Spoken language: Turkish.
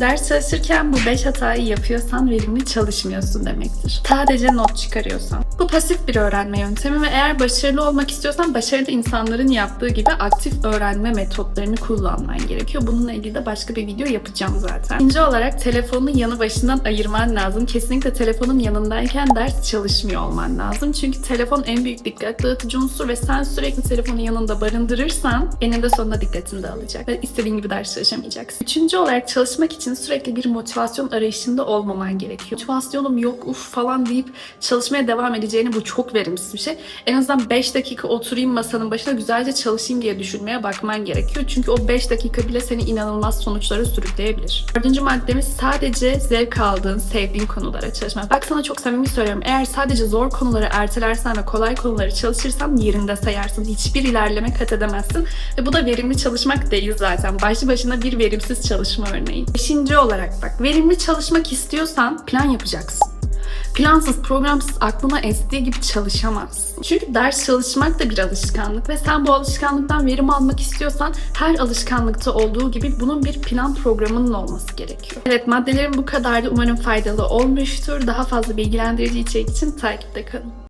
Ders çalışırken bu 5 hatayı yapıyorsan verimli çalışmıyorsun demektir. Sadece not çıkarıyorsan. Bu pasif bir öğrenme yöntemi ve eğer başarılı olmak istiyorsan başarılı insanların yaptığı gibi aktif öğrenme metotlarını kullanman gerekiyor. Bununla ilgili de başka bir video yapacağım zaten. İkinci olarak telefonunu yanı başından ayırman lazım. Kesinlikle telefonun yanındayken ders çalışmıyor olman lazım. Çünkü telefon en büyük dikkat dağıtıcı unsur ve sen sürekli telefonu yanında barındırırsan eninde sonunda dikkatini de alacak ve istediğin gibi ders çalışamayacaksın. Üçüncü olarak çalışmak için sürekli bir motivasyon arayışında olmaman gerekiyor. Motivasyonum yok uf falan deyip çalışmaya devam edeceğini bu çok verimsiz bir şey. En azından 5 dakika oturayım masanın başına güzelce çalışayım diye düşünmeye bakman gerekiyor. Çünkü o 5 dakika bile seni inanılmaz sonuçlara sürükleyebilir. Dördüncü maddemiz sadece zevk aldığın, sevdiğin konulara çalışmak. Bak sana çok samimi söylüyorum. Eğer sadece zor konuları ertelersen ve kolay konuları çalışırsan yerinde sayarsın. Hiçbir ilerleme kat edemezsin. Ve bu da verimli çalışmak değil zaten. Başlı başına bir verimsiz çalışma örneği. Beşinci olarak bak verimli çalışmak istiyorsan plan yapacaksın. Plansız, programsız aklına estiği gibi çalışamaz. Çünkü ders çalışmak da bir alışkanlık ve sen bu alışkanlıktan verim almak istiyorsan her alışkanlıkta olduğu gibi bunun bir plan programının olması gerekiyor. Evet maddelerim bu kadardı. Umarım faydalı olmuştur. Daha fazla bilgilendirici içerik için takipte kalın.